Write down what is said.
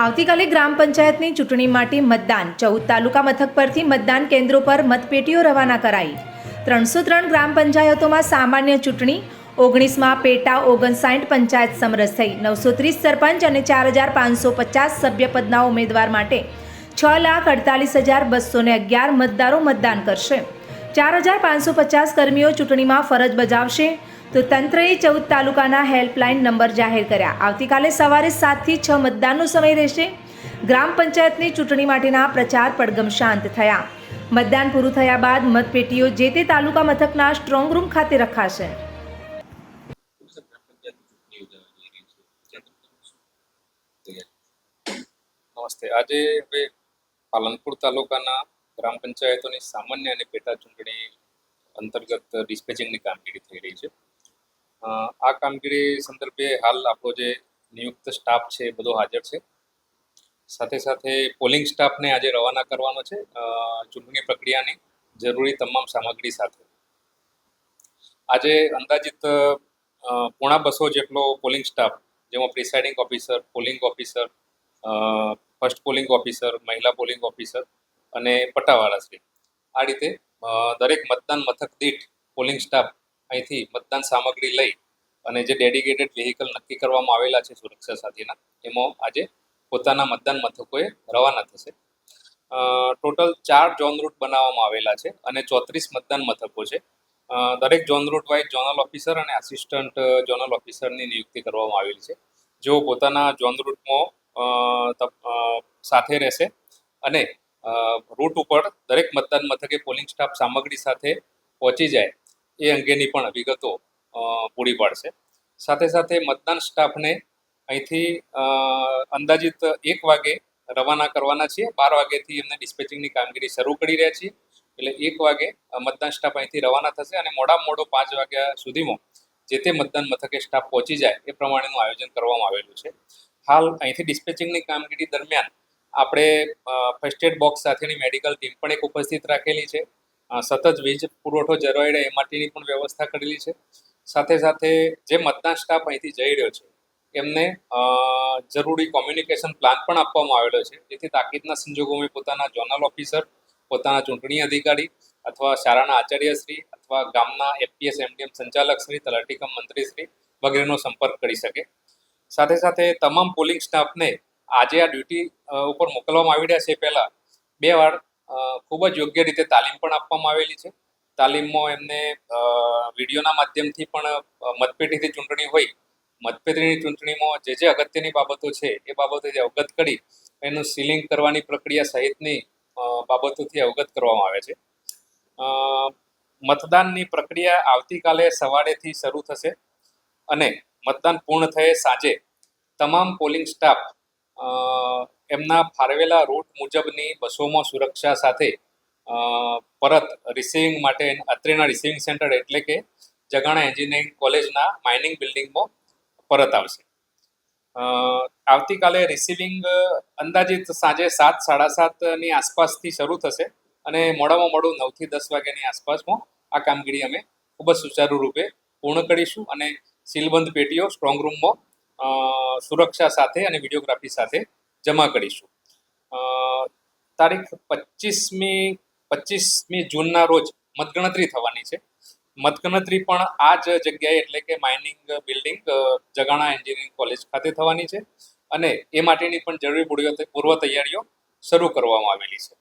આવતીકાલે ગ્રામ પંચાયતની ચૂંટણી માટે મતદાન. ચૌદ તાલુકા મથક પરથી મતદાન કેન્દ્રો પર મતપેટીઓ રવાના કરાઈ. ત્રણસો ત્રણ ગ્રામ પંચાયતોમાં સામાન્ય ચૂંટણી. ઓગણીસમાં પેટા ઓગણસાઠ પંચાયત સમરસ થઈ. નવસો ત્રીસ સરપંચ અને ચાર હજાર પાંચસો પચાસ સભ્યપદના ઉમેદવાર માટે છ લાખ અડતાલીસ હજાર બસો ને અગિયાર મતદારો મતદાન કરશે. ચાર હજાર પાંચસો પચાસ કર્મીઓ ચૂંટણીમાં ફરજ બજાવશે. તો તંત્રએ ચૌદ તાલુકાના હેલ્પલાઇન નંબર જાહેર કર્યા. આવતીકાલે સવારે સાતથી છ મતદાનનો સમય રહેશે. ગ્રામ પંચાયતની ચૂંટણી માટેના પ્રચાર પડગમ શાંત થયા. મતદાન પૂરું થયા બાદ મતપેટીઓ જે તે તાલુકા મથકના સ્ટ્રોંગ રૂમ ખાતે રખાશે. નમસ્તે. આજે હવે પાલનપુર તાલુકાના ગ્રામ પંચાયતોની સામાન્ય અને પેટા ચૂંટણી અંતર્ગત ડિસ્પેચિંગની કામગીરી થઈ રહી છે. આ કામગીરી સંદર્ભે હાલ આપણો જે નિયુક્ત સ્ટાફ છે એ બધો હાજર છે. સાથે સાથે પોલિંગ સ્ટાફને આજે રવાના કરવાનો છે. ચૂંટણી પ્રક્રિયાની જરૂરી તમામ સામગ્રી સાથે. આજે અંદાજિત પોણા બસો જેટલો પોલિંગ સ્ટાફ, જેમાં presiding officer, polling officer first polling officer, મહિલા પોલિંગ ઓફિસર અને પટ્ટાવાળા છે આ રીતે દરેક મતદાન મથક દીઠ પોલિંગ સ્ટાફ અહીંથી મતદાન સામગ્રી લઈ અને જે ડેડિકેટેડ વેહિકલ નક્કી કરવામાં આવેલા છે સુરક્ષા સાથેના, એમાં આજે પોતાના મતદાન મથકોએ રવાના થશે. ટોટલ ચાર જોન રૂટ બનાવવામાં આવેલા છે અને ચોત્રીસ મતદાન મથકો છે. દરેક zone route wise zonal officer અને આસિસ્ટન્ટ જોનલ ઓફિસરની નિયુક્તિ કરવામાં આવેલી છે. જેઓ પોતાના જોન રૂટમાં સાથે રહેશે અને રૂટ ઉપર દરેક મતદાન મથકે પોલિંગ સ્ટાફ સામગ્રી સાથે પહોંચી જાય એ અંગેની પણ વિગતો પૂરી પાડશે. સાથે સાથે મતદાન સ્ટાફને અહીંથી અંદાજિત એક વાગે રવાના કરવાના છીએ. બાર વાગ્યાથી એમને ડિસ્પેચિંગની કામગીરી શરૂ કરી રહ્યા છીએ. એટલે એક વાગે મતદાન સ્ટાફ અહીંથી રવાના થશે અને મોડામાં મોડો પાંચ વાગ્યા સુધીમાં જે તે મતદાન મથકે સ્ટાફ પહોંચી જાય એ પ્રમાણેનું આયોજન કરવામાં આવેલું છે. હાલ અહીંથી ડિસ્પેચિંગની કામગીરી દરમિયાન આપણે ફર્સ્ટ એડ બોક્સ સાથેની મેડિકલ ટીમ પણ એક ઉપસ્થિત રાખેલી છે. સતત વીજ પુરવઠો જળવાઈ રહે એ માટેની પણ વ્યવસ્થા કરેલી છે. સાથે સાથે જે મતદાન સ્ટાફ અહીંથી જઈ રહ્યો છે, એમને જરૂરી કોમ્યુનિકેશન પ્લાન પણ આપવામાં આવેલો છે. જેથી તાકીદના સંજોગોમાં પોતાના ઝોનલ ઓફિસર પોતાના ચૂંટણી અધિકારી અથવા શાળાના આચાર્યશ્રી અથવા ગામના એફપીએસ એમડીએમ સંચાલકશ્રી તલાટીકમ મંત્રીશ્રી વગેરેનો સંપર્ક કરી શકે. સાથે સાથે તમામ પોલિંગ સ્ટાફને આજે આ ડ્યુટી ઉપર મોકલવામાં આવી રહ્યા છે. પહેલાં બે વાર ખૂબ જ યોગ્ય રીતે તાલીમ પણ આપવામાં આવેલી છે. તાલીમમાં એમને વિડીયોના માધ્યમથી પણ મતપેટીથી ચૂંટણી હોય, મતપેટીની ચૂંટણીમાં જે જે અગત્યની બાબતો છે, એ બાબતોથી અવગત કરી, એનું સીલિંગ કરવાની પ્રક્રિયા સહિતની બાબતોથી અવગત કરવામાં આવે છે. મતદાનની પ્રક્રિયા આવતીકાલે સવારેથી શરૂ થશે અને મતદાન પૂર્ણ થયે સાંજે તમામ પોલિંગ સ્ટાફ એમના ફાળવેલા રૂટ મુજબની બસોમાં સુરક્ષા સાથે પરત રિસીવિંગ માટે, અત્રેના રિસીવિંગ સેન્ટર એટલે કે જગાણા એન્જિનિયરિંગ કોલેજના માઇનિંગ બિલ્ડિંગમાં પરત આવશે. આવતીકાલે રિસીવિંગ અંદાજિત સાંજે સાત, સાડા સાતની આસપાસથી શરૂ થશે અને મોડામાં મોડું નવથી દસ વાગ્યાની આસપાસમાં આ કામગીરી અમે ખૂબ જ સુચારુ રૂપે પૂર્ણ કરીશું અને સીલબંધ પેટીઓ સ્ટ્રોંગ રૂમમાં સુરક્ષા સાથે અને વિડીયોગ્રાફી સાથે જમા કરીશું. તારીખ પચીસમી પચીસમી જૂનના રોજ મતગણતરી થવાની છે. મતગણતરી પણ આ જ જગ્યાએ એટલે કે mining building Jagana engineering college ખાતે થવાની છે અને એ માટેની પણ જરૂરી પૂર્વ તૈયારીઓ શરૂ કરવામાં આવેલી છે.